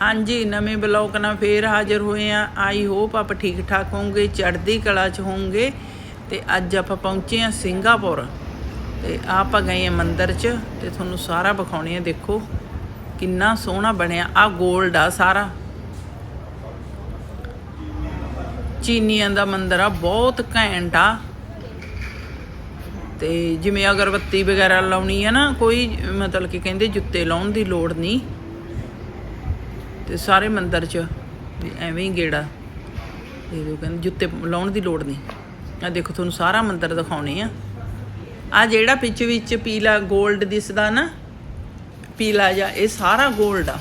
ਹਾਂਜੀ, ਨਵੇਂ ਬਲੌਗ ਨਾਲ ਫੇਰ ਹਾਜ਼ਰ ਹੋਏ ਆ ਆਈ ਹੋਪ ਆਪ ਠੀਕ ਠਾਕ ਹੋਵੋਗੇ, ਚੜ੍ਹਦੀ ਕਲਾ ਚ ਹੋਵੋਗੇ। ਤੇ ਅੱਜ ਆਪਾਂ ਪਹੁੰਚੇ ਆ ਸਿੰਗਾਪੁਰ। ਤੇ ਆਪਾਂ ਗਏ ਆ ਮੰਦਿਰ ਚ ਤੇ ਤੁਹਾਨੂੰ ਸਾਰਾ ਵਿਖਾਉਣੇ ਆ ਦੇਖੋ ਕਿੰਨਾ ਸੋਹਣਾ ਬਣਿਆ। ਆ 골ਡ ਆ ਸਾਰਾ। ਚੀਨੀਆਂ ਦਾ ਮੰਦਿਰ ਆ, ਬਹੁਤ ਘੈਂਟ ਆ। ਤੇ ਜਿਵੇਂ ਅਗਰਬੱਤੀ ਵਗੈਰਾ ਲਾਉਣੀ ਹੈ ਨਾ, ਕੋਈ ਮਤਲਬ ਕਿ ਕਹਿੰਦੇ ਜੁੱਤੇ ਲਾਉਣ ਦੀ ਲੋੜ ਨਹੀਂ। ਤੇ ਸਾਰੇ ਮੰਦਰ 'ਚ ਵੀ ਐਵੇਂ ਹੀ ਗੇੜਾ। ਦੇ ਦਿਓ ਕਹਿੰਦੇ ਜੁੱਤੇ ਲਾਉਣ ਦੀ ਲੋੜ ਨਹੀਂ। ਆ ਦੇਖੋ, ਤੁਹਾਨੂੰ ਸਾਰਾ ਮੰਦਰ ਦਿਖਾਉਣੇ ਆ। ਆ ਜਿਹੜਾ ਪਿੱਛੇ ਵਿੱਚ ਪੀਲਾ 골ਡ ਦਿਸਦਾ ਨਾ, ਪੀਲਾ ਜਾਂ ਇਹ ਸਾਰਾ 골ਡ ਆ।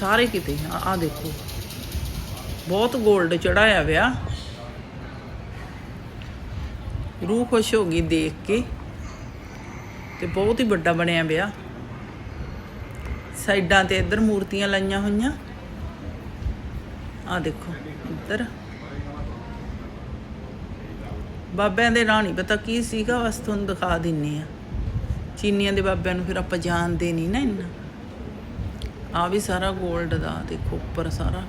ਸਾਰੇ ਕਿਤੇ ਆ ਦੇਖੋ। ਬਹੁਤ 골ਡ ਚੜਾਇਆ ਵਿਆ। ਰੂਹ ਖੁਸ਼ ਹੋ ਗਈ ਦੇਖ ਕੇ। ਤੇ ਬਹੁਤ ਹੀ ਵੱਡਾ ਬਣਿਆ ਵਿਆ। ਸਾਈਡਾਂ ਤੇ ਇੱਧਰ ਮੂਰਤੀਆਂ ਲਾਈਆਂ ਹੋਈਆਂ। ਆ ਦੇਖੋ, ਇੱਧਰ। ਬਾਬਿਆਂ ਦੇ ਨਾਂ ਨਹੀਂ ਪਤਾ ਕੀ ਸੀਗਾ? ਬਸ ਤੁਹਾਨੂੰ ਦਿਖਾ ਦਿੰਨੇ ਆ। ਚੀਨੀਆਂ ਦੇ ਬਾਬਿਆਂ ਨੂੰ ਫਿਰ ਆਪਾਂ ਜਾਣਦੇ ਨਹੀਂ ਨਾ ਇੰਨਾ। ਆ ਵੀ ਸਾਰਾ 골ਡ ਦਾ, ਦੇਖੋ ਉੱਪਰ ਸਾਰਾ।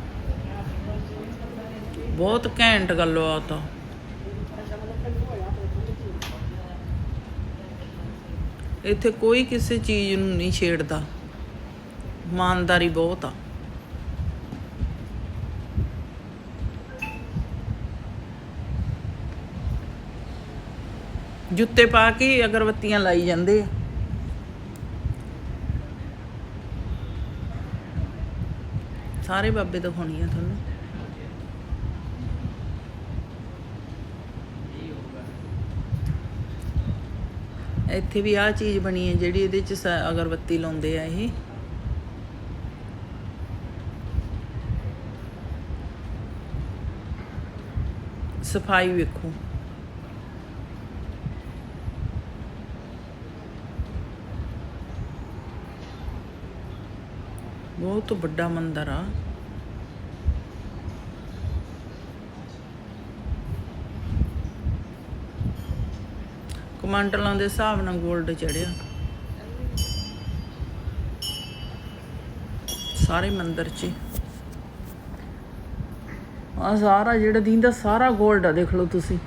ਬਹੁਤ ਘੈਂਟ ਗੱਲਬਾਤ ਆ ਇੱਥੇ ਕੋਈ ਕਿਸੇ ਚੀਜ਼ ਨੂੰ ਨਹੀਂ ਛੇੜਦਾ। ਇਮਾਨਦਾਰੀ ਬਹੁਤ ਆ। ਜੁੱਤੇ ਪਾ ਕੇ ਅਗਰਬੱਤੀਆਂ ਲਾਈ ਜਾਂਦੇ ਆ। ਸਾਰੇ ਬਾਬੇ ਦਿਖਾਉਣੀ ਆ ਤੁਹਾਨੂੰ। ਇੱਥੇ ਵੀ ਆਹ ਚੀਜ਼ ਬਣੀ ਹੈ ਜਿਹੜੀ ਇਹਦੇ ਚ ਅਗਰਬੱਤੀ ਲਾਉਂਦੇ ਆ ਇਹ। ਸਫ਼ਾਈ ਵੇਖੋ। ਬਹੁਤ ਵੱਡਾ ਮੰਦਿਰ ਆ। ਕਮਾਂਡਲਾਂ ਦੇ ਹਿਸਾਬ ਨਾਲ 골ਡ ਚੜਿਆ ਸਾਰੇ ਮੰਦਿਰ 'ਚ ਆ ਸਾਰਾ ਜਿਹੜਾ ਦਿੰਦਾ ਸਾਰਾ 골ਡ ਆ ਦੇਖ ਲਓ ਤੁਸੀਂ।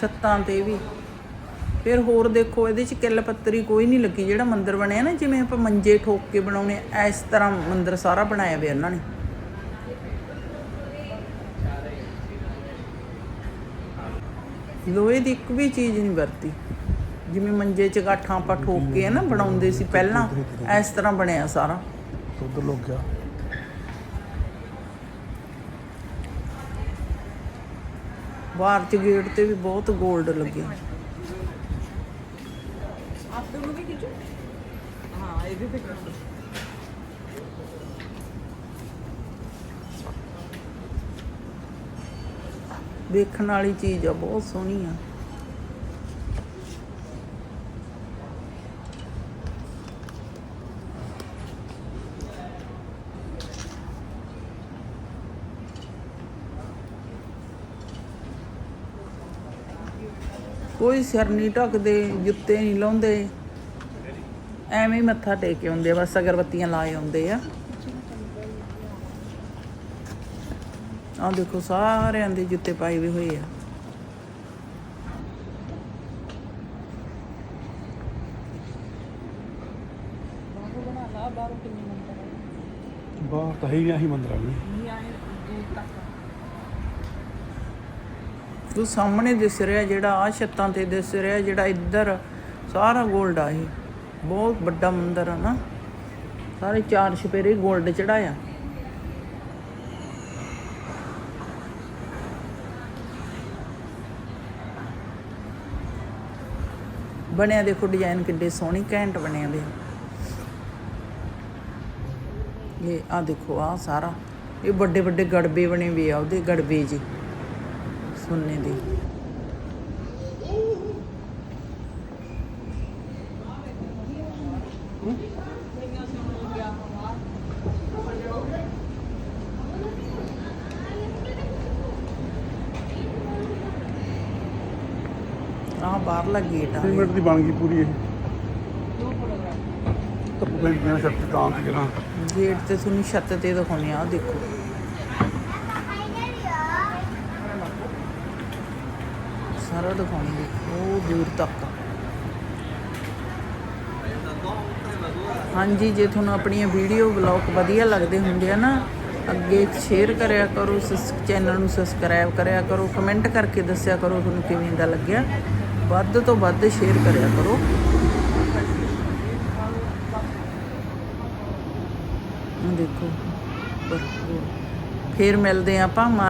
ਛੱਤਾਂ ਤੇ ਵੀ। ਫਿਰ ਹੋਰ ਦੇਖੋ ਇਹਦੇ ਚ ਕਿੱਲ ਪੱਤਰੀ ਕੋਈ ਨਹੀਂ ਲੱਗੀ। ਜਿਹੜਾ ਮੰਦਿਰ ਬਣਿਆ ਨਾ ਜਿਵੇਂ ਆਪਾਂ ਮੰਜੇ ਠੋਕ ਕੇ ਬਣਾਉਣੇ ਆ, ਇਸ ਤਰ੍ਹਾਂ ਮੰਦਿਰ ਸਾਰਾ ਬਣਾਇਆ ਹੋਇਆ ਇਹਨਾਂ ਨੇ। ਲੋਹੇ ਦੀ ਇੱਕ ਵੀ ਚੀਜ਼ ਨਹੀਂ ਵਰਤੀ। ਜਿਵੇਂ ਮੰਜੇ ਚ ਗਾਠਾਂ ਆਪਾਂ ਠੋਕ ਕੇ ਨਾ ਬਣਾਉਂਦੇ ਸੀ ਪਹਿਲਾਂ ਇਸ ਤਰ੍ਹਾਂ ਬਣਿਆ ਸਾਰਾ। ਉਧਰ ਲੋਕ ਬਾਹਰ ਚ ਗੇਟ ਤੇ ਵੀ ਬਹੁਤ ਗੋਲਡ ਲੱਗੇ। ਆਪ ਦੋਨੋਂ ਵੀ ਖਿੱਚੋ। ਹਾਂ ਇਹ ਵੀ ਪਿਕਚਰ ਵੇਖਣ ਵਾਲੀ ਚੀਜ਼ ਆ ਬਹੁਤ ਸੋਹਣੀ ਆ। ਕੋਈ ਸਿਰ ਨਹੀਂ ਢੱਕਦੇ ਜੁੱਤੇ ਨਹੀਂ ਲਾਉਂਦੇ। ਐਵੇਂ ਮੱਥਾ ਟੇਕ ਕੇ ਆਉਂਦੇ ਆ, ਬਸ ਅਗਰਬੱਤੀਆਂ ਲਾਏ ਆਉਂਦੇ ਆ। ਆ ਦੇਖੋ ਸਾਰਿਆਂ ਦੇ ਜੁੱਤੇ ਪਾਏ ਵੀ ਹੋਏ ਆ। ਬਾਹਰ ਤਾਂ ਹੀ ਆਹੀ ਮੰਦਰਾਂ ਨੇ ਉਹ ਸਾਹਮਣੇ ਦਿਸ ਰਿਹਾ ਜਿਹੜਾ ਆ ਛੱਤਾਂ ਤੇ ਦਿਸ ਰਿਹਾ ਜਿਹੜਾ ਇੱਧਰ ਸਾਰਾ 골ਡ ਆ ਇਹ। ਬਹੁਤ ਵੱਡਾ ਮੰਦਿਰ ਆ ਨਾ। ਸਾਰੇ ਚਾਰ ਛਪੇਰੇ 골ਡ ਚੜਾਇਆ ਬਣਿਆ ਦੇਖੋ ਡਿਜ਼ਾਈਨ ਕਿੰਨੇ ਸੋਹਣੀ, ਘੈਂਟ ਬਣਿਆ ਦੇ ਇਹ ਆ ਦੇਖੋ, ਆ ਸਾਰਾ। ਇਹ ਵੱਡੇ ਵੱਡੇ ਗੜਬੇ ਬਣੇ ਵੀ ਆ ਉਹਦੇ, ਗੜਬੇ ਜੀ ਸੋਨੇ ਦੇ। ਆਹ ਬਾਹਰਲਾ ਗੇਟ ਆ ਸੀਮੈਂਟ ਦੀ ਬਣ ਗਈ ਪੂਰੀ ਇਹ। ਤਾਂ ਪਿੰਡ ਦੀਆਂ ਛੱਤ ਤਾਂ ਤੇ ਜਿਹੜਾ ਗੇਟ ਤੇ ਤੁਹਾਨੂੰ ਛੱਤ ਤੇ ਦਿਖਾਉਣੇ ਆ ਆਹ ਦੇਖੋ। ਸਾਰਾ ਦਿਖਾਉਣਗੇ ਉਹ ਦੂਰ ਤੱਕ। ਹਾਂਜੀ ਜੇ ਤੁਹਾਨੂੰ ਆਪਣੀਆਂ ਵੀਡੀਓ ਬਲੌਗ ਵਧੀਆ ਲੱਗਦੇ ਹੁੰਦੇ ਆ ਨਾ ਅੱਗੇ ਸ਼ੇਅਰ ਕਰਿਆ ਕਰੋ ਚੈਨਲ ਨੂੰ ਸਬਸਕ੍ਰਾਈਬ ਕਰਿਆ ਕਰੋ ਕਮੈਂਟ ਕਰਕੇ ਦੱਸਿਆ ਕਰੋ ਤੁਹਾਨੂੰ ਕਿਵੇਂ ਦਾ ਲੱਗਿਆ। ਵੱਧ ਤੋਂ ਵੱਧ ਸ਼ੇਅਰ ਕਰਿਆ ਕਰੋ। ਦੇਖੋ ਉੱਪਰ, ਫੇਰ ਮਿਲਦੇ ਹਾਂ ਆਪਾਂ